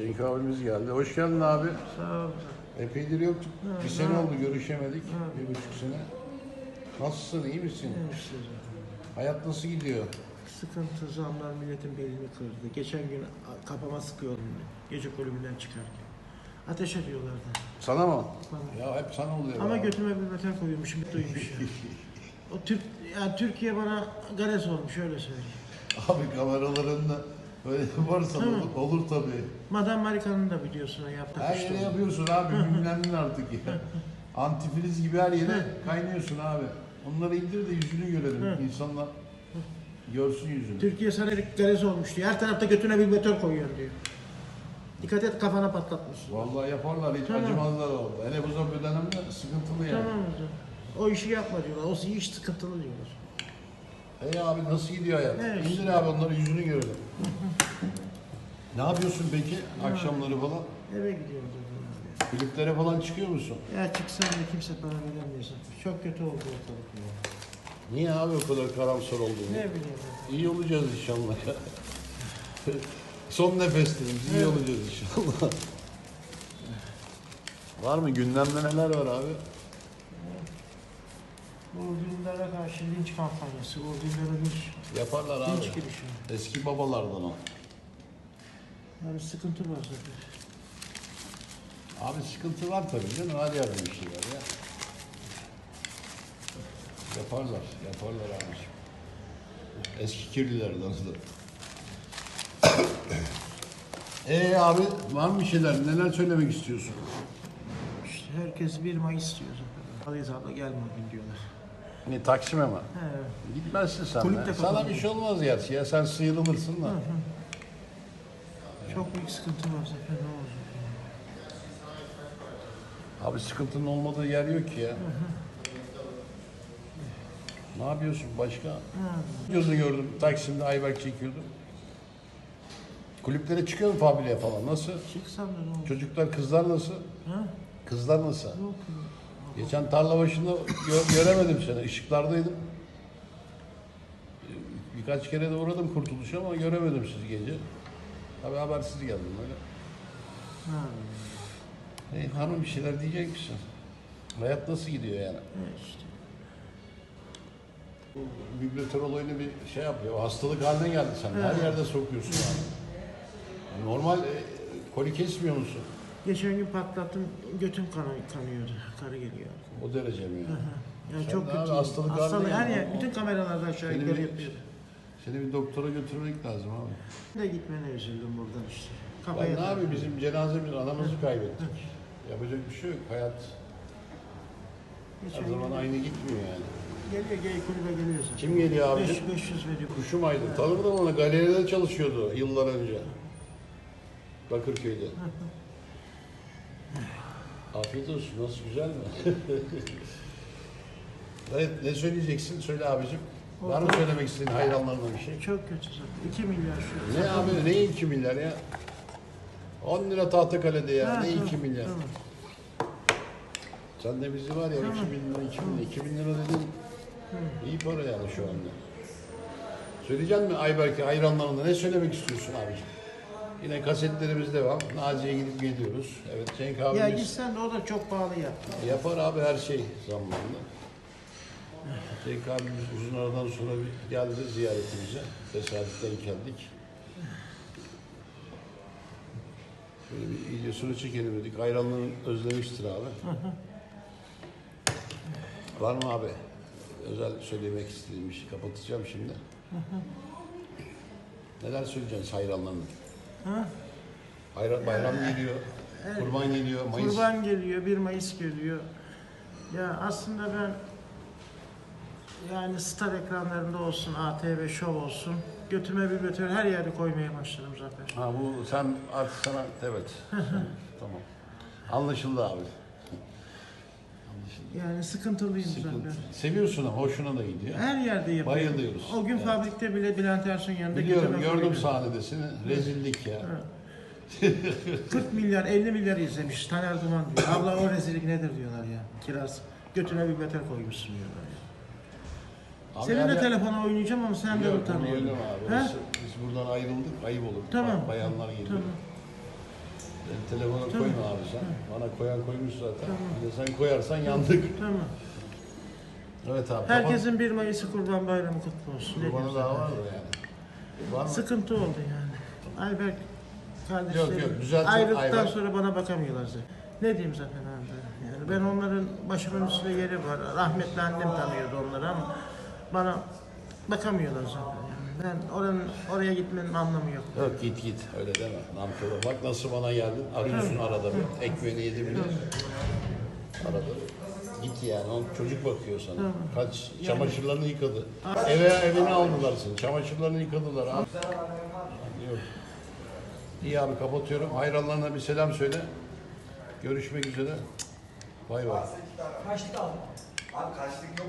Cenk abimiz geldi. Hoş geldin abi. Sağ ol. Epeydir yoktuk. Ha, Bir ha. sene oldu görüşemedik. Ha. Bir buçuk sene. Nasılsın? iyi misin? Zaten. Hayat nasıl gidiyor? Sıkıntı zamlar milletin belini kırdı. Geçen gün kafama sıkıyordum gece kulübünden çıkarken. Ateş ediyorlardı. Sana mı? Bana. Ya hep sana oluyor. Ama abi. götüme bir metal koyuyormuşum, duymuş ya. O Türk, yani Türkiye bana gares olmuş öyle söyleyeyim. Abi kameralarında böyle varsa Tamam. olur, olur tabii. Madame Marika'nın da biliyorsun o yaptık Her işte. yere yapıyorsun abi. Ünlendin artık ya. Antifriz gibi her yere kaynıyorsun abi. Onları indir de yüzünü görelim. İnsanlar görsün yüzünü. Türkiye sana gares olmuş diyor. Her tarafta götüne bir metal koyuyorsun diyor. Dikkat et kafana patlatmışsın. Vallahi yaparlar hiç Tamam. acımazlar orada. Hele bu zaman dönemde sıkıntılı yani. Tamam zaman. O işi yapma diyorlar. O iş sıkıntılı diyorlar. Hey abi nasıl gidiyor hayat? Evet. İndir abi onları yüzünü görelim. ne yapıyorsun peki akşamları falan? Eve gidiyoruz. Kliplere falan çıkıyor musun? Ya çıksam da kimse para veremiyor zaten. Çok kötü oldu ortalık ya. Niye abi o kadar karamsar olduğunu? Ne bileyim ben. İyi olacağız inşallah. Son nefeslerimiz iyi olacağız inşallah. var mı gündemde neler var abi? Bu dinlere karşı linç kampanyası, bu dinlere linç, Yaparlar abi. linç girişimi. Eski babalardan o. Yani sıkıntı var zaten. Abi sıkıntı var tabii canım. Hadi yarın bir şey var ya. Yaparlar, yaparlar abiciğim. Eski kirlilerden da. Ee abi var mı bir şeyler? Neler söylemek istiyorsun? İşte herkes 1 Mayıs diyor zaten. Alıyız abla gelme bugün diyorlar. Ne Taksim'e mi? He. Gitmezsin sen. Kulüp de. Sana bir şey olmaz gerçi ya. Sen sıyrılırsın da. Hı hı. Çok büyük sıkıntı var zaten ne olacak? Abi sıkıntının olmadığı yer yok ki ya. Ne yapıyorsun başka? Ha. Gözünü gördüm. Taksim'de Ayberk çekiyordu. Kulüplere çıkıyor mu Fabilye falan? Nasıl? Çıksam da ne olacak? Çocuklar, kızlar nasıl? Ha? Kızlar nasıl? Yok yok. Geçen tarla başında gö- göremedim seni. Işıklardaydım. Birkaç kere de uğradım kurtuluşa ama göremedim sizi gece. Tabii habersiz geldim böyle. Ha. Hey, hanım bir şeyler diyecek misin? Hayat nasıl gidiyor yani? Ne işte. Bu Vibratör olayını bir şey yapıyor. Hastalık haline geldi sen. Her yerde sokuyorsun yani. Normal e, koli kesmiyor musun? Geçen gün patlattım, götüm kanı, kanıyordu. Karı geliyor. O derece mi yani? Yani Sen çok de kötü. abi hastalık Hastalık, her geldi. yer, bütün kameralardan şahitleri bir- yapıyor. Seni bir doktora götürmek lazım abi. Ben de gitmene üzüldüm buradan işte. Ben Kafaya ne abi bizim cenazemiz anamızı kaybettik. Yapacak bir şey yok. Hayat Geçen her zaman gün aynı gitmiyor yani. Geliyor, gay kulübe geliyor zaten. Kim geliyor abi? 500, 500 veriyor. Kuşum Aydın. Tanırdım onu. Galeride çalışıyordu yıllar önce. Bakırköy'de. Afiyet olsun. Nasıl güzel mi? evet ne söyleyeceksin? Söyle abicim. Var mı söylemek istediğin hayranlarına bir şey? Çok kötü zaten. 2 milyar şu. Ne abi ne 2 milyar ya? 10 lira Tahtakale'de ya. Ha, ne 2 tamam, milyar? Tamam. Sen de bizi var ya Tamam. 2 bin lira 2 bin lira. 2 bin lira dedin. İyi para yani şu anda. Söyleyecek mi Ayberk'e hayranlarına ne söylemek istiyorsun abiciğim? Yine kasetlerimiz devam. Naciye gidip geliyoruz. Evet Cenk Ya abimiz gitsen de o da çok pahalı ya. yapar abi her şey zamanında. Cenk abimiz uzun aradan sonra bir geldi ziyaretimize. Tesadüfen geldik. Şöyle bir iyice sonra çekelim dedik. Hayranların özlemiştir abi. Var mı abi? Özel söylemek istediğim bir şey. Kapatacağım şimdi. Neler söyleyeceksin hayranlarına? Ha? Hayran, bayram geliyor. Kurban geliyor. Mayıs. Kurban geliyor, 1 Mayıs geliyor. Ya aslında ben yani star ekranlarında olsun, ATV Show olsun, götüme bir götür her yerde koymaya başladım zaten. Ha bu sen artık sana evet. tamam. Anlaşıldı abi. Yani sıkıntılıyım Sıkıntı. zaten. Seviyorsun ama hoşuna da gidiyor. Her yerde yapıyorum. Bayılıyoruz. O gün Evet. fabrikte bile Bülent Ersoy'un yanında Biliyorum gördüm koydum. sahnede seni. Rezillik ya. 40 milyar, 50 milyar izlemiş. Taner Duman diyor. Abla o rezillik nedir diyorlar ya. Kiraz. Götüne bir beter koymuşsun diyorlar ya. Abi Senin her telefona oynayacağım ama sen de bunu utanıyorsun. oynama abi. Ha? Orası- Biz buradan ayrıldık. Ayıp olur. Tamam. Bak, Bayanlar geliyor. Tamam. Telefona koyma abi sen. Bana koyan koymuş zaten. Bir de sen koyarsan yandık. Tamam. Evet abi. Herkesin 1 Mayıs'ı Kurban Bayramı kutlu olsun. Diyeyim daha zaten? vardır yani. Var mı? Sıkıntı oldu yani. Ayberk kardeşlerim Yok, yok, düzeltin ayrıldıktan Ayberk. sonra bana bakamıyorlar zaten. Ne diyeyim zaten abi? Yani ben onların başımın üstünde yeri var. Rahmetli annem tanıyordu onları ama bana bakamıyorlar zaten. Ben oranın oraya gitmenin anlamı yok. Yok git git öyle deme. Nankör ol. Bak nasıl bana geldin. Arıyorsun arada bir. Ekmeğini yedi bile. Arada. Git yani. O çocuk bakıyor sana. Kaç çamaşırlarını yıkadı. Eve evini aldılar seni. Çamaşırlarını yıkadılar abi. Yok. İyi abi kapatıyorum. Hayranlarına bir selam söyle. Görüşmek üzere. Bay bay. Abi kaçlık yok.